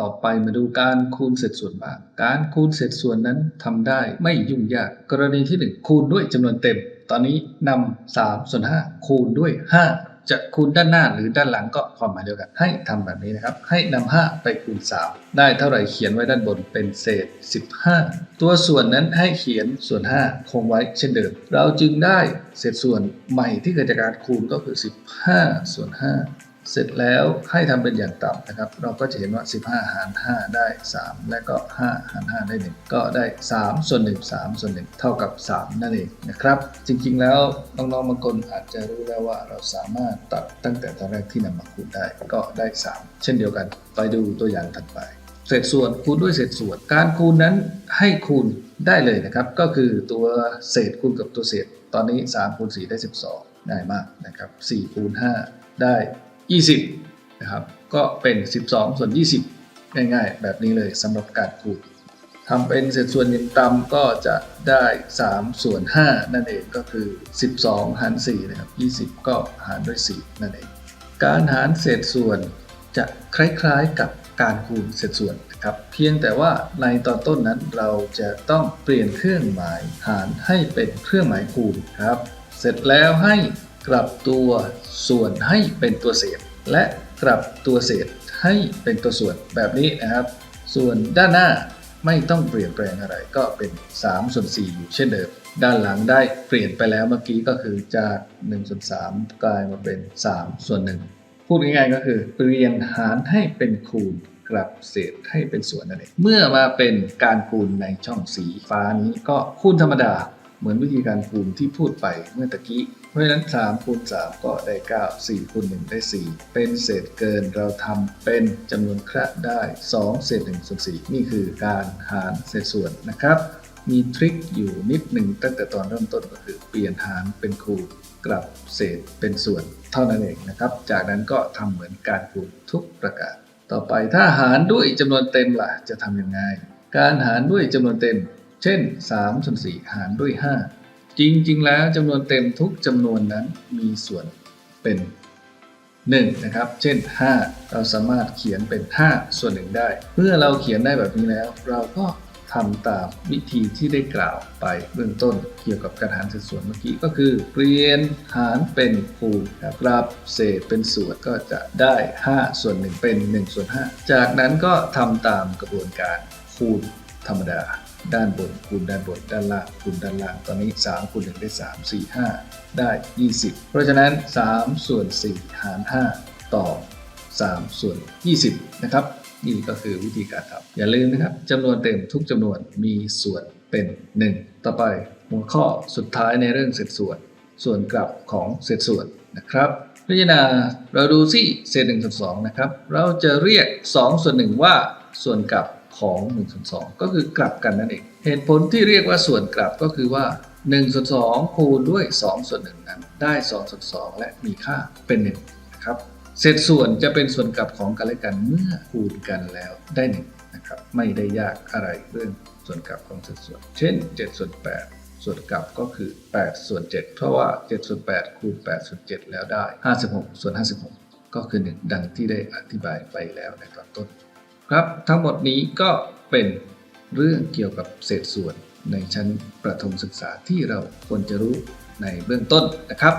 ต่อไปมาดูการคูณเศษส่วนบ้างการคูณเศษส่วนนั้นทำได้ไม่ยุ่งยาก กรณีที่ 1 คูณด้วยจำนวนเต็ม ตอนนี้นำ3ส่วน5คูณด้วย 5 จะคูณด้านหน้าหรือด้านหลังก็ความหมายเดียวกัน ให้ทำแบบนี้นะครับ ให้นำ5ไปคูณ 3 ได้เท่าไหร่เขียนไว้ด้านบนเป็นเศษ 15 ตัวส่วนนั้นให้เขียนส่วน 5 คงไว้เช่นเดิม เราจึงได้เศษส่วนใหม่ที่เกิดจากการคูณก็คือ 15 ส่วน 5 เสร็จแล้วให้ทำเป็นอย่างต่ำนะครับ เราก็จะเห็นว่า 15 หาร 5 ได้ 3 และก็ 5 หาร 5 ได้ 1 ก็ได้ 3 ส่วน 1 3 ส่วน 1 เท่ากับ 3 นั่นเองนะครับ จริงๆ แล้วน้องๆบางคนอาจจะรู้แล้วว่าเราสามารถตัดตั้งแต่ตอนแรกที่นำมาคูณได้ก็ได้ 3 เช่นเดียวกัน ไปดูตัวอย่างถัดไป เศษส่วนคูณด้วยเศษส่วน การคูณนั้นให้คูณได้เลยนะครับ ก็คือตัวเศษคูณกับตัวเศษ ตอนนี้3คูณ4ได้ 12 ง่ายมากนะครับ4คูณ5ได้ 20นะครับก็เป็น 12 ส่วน 20 ง่ายๆ แบบนี้เลยสำหรับการคูณทำเป็นเศษส่วนอย่างต่ำก็จะได้ 3 ส่วน 5 นั่นเองก็คือ 12 หาร 4 นะครับ 20 ก็หารด้วย 4 นั่นเอง การหารเศษส่วนจะคล้ายๆกับการคูณเศษส่วนนะครับ เพียงแต่ว่าในตอนต้นนั้นเราจะต้องเปลี่ยนเครื่องหมายหารให้เป็นเครื่องหมายคูณครับ เสร็จแล้วให้ กลับตัวส่วนให้เป็นตัวเศษ และกลับตัวเศษให้เป็นตัวส่วนแบบนี้นะครับ ส่วนด้านหน้าไม่ต้องเปลี่ยนแปลงอะไรก็เป็น3ส่วน4อยู่เช่นเดิม ด้านหลังได้เปลี่ยนไปแล้วเมื่อกี้ก็คือจาก1ส่วน3กลายมาเป็น3ส่วน1พูดง่ายๆก็คือเปลี่ยนหารให้เป็นคูณกลับเศษให้เป็นส่วนนั่นเองเมื่อมาเป็นการคูณในช่องสีฟ้านี้ก็คูณธรรมดาเหมือนวิธีการคูณที่พูดไปเมื่อตะกี้ ราะฉะนั้น3คูณ3ก็ได้ 9 4คูณ1ได้ 4 เป็นเศษเกินเราทำเป็นจำนวนคระได้ 2 เศษ1ส่วน4นี่คือการหารเศษส่วนนะครับ มีทริคอยู่นิดหนึ่งตั้งแต่ตอนเริ่มต้นก็คือเปลี่ยนหารเป็นคูณกลับเศษเป็นส่วนเท่านั้นเองนะครับ จากนั้นก็ทำเหมือนการคูณทุกประการ ต่อไปถ้าหารด้วยจำนวนเต็มล่ะจะทำยังไง การหารด้วยจำนวนเต็ม เช่น3ส่วน4หารด้วย 5 จริง ๆ แล้วจำนวนเต็มทุกจำนวนนั้นมีส่วนเป็น 1 นะครับ เช่น 5 เราสามารถเขียนเป็น 5 ส่วน1ได้ เมื่อเราเขียนได้แบบนี้แล้ว เราก็ทำตามวิธีที่ได้กล่าวไปเบื้องต้นเกี่ยวกับการหารเศษส่วนเมื่อกี้ก็คือ เปลี่ยนหารเป็นคูณครับกลับเศษเป็นส่วนก็จะได้ 5 ส่วน 1 เป็น1ส่วน5จากนั้นก็ทำตามกระบวนการคูณธรรมดา ด้านบนคูณด้านบนด้านล่างคูณด้านล่างตอนนี้ 3คูณ1ได้ 3 4 5 ได้ 20 เพราะฉะนั้น 3 ส่วน 4 หาร 5 ต่อ 3 ส่วน 20 นะครับ นี่ก็คือวิธีการทำอย่าลืมนะครับจำนวนเต็มทุกจำนวนมีส่วนเป็น 1 ต่อไปหัวข้อสุดท้ายในเรื่องเศษส่วน ส่วนกลับของเศษส่วนนะครับพิจารณาเราดูสิเศษ1ส่วน2นะครับ เราจะเรียก 2 ส่วน 1 ว่าส่วนกลับ ของ 1 ส่วน 2 ก็คือกลับกันนั่นเอง เหตุผลที่เรียกว่าส่วนกลับก็คือว่า 1 ส่วน 2 คูณด้วย 2 ส่วน 1 นั้น ได้ 2 ส่วน 2 และมีค่าเป็น 1 นะครับ เศษส่วนจะเป็นส่วนกลับของกันและกันเมื่อคูณกันแล้วได้ 1 นะครับ ไม่ได้ยากอะไรเรื่องส่วนกลับของเศษส่วน เช่น 7 ส่วน 8ส่วนกลับก็คือ 8 ส่วน 7 เพราะว่า 7 ส่วน 8 คูณ 8 ส่วน 7 แล้วได้ 56 ส่วน 56 ก็คือ 1 ดังที่ได้อธิบายไปแล้วในตอนต้น ครับ ทั้งหมดนี้ก็เป็นเรื่องเกี่ยวกับเศษส่วนในชั้นประถมศึกษาที่เราควรจะรู้ในเบื้องต้นนะครับ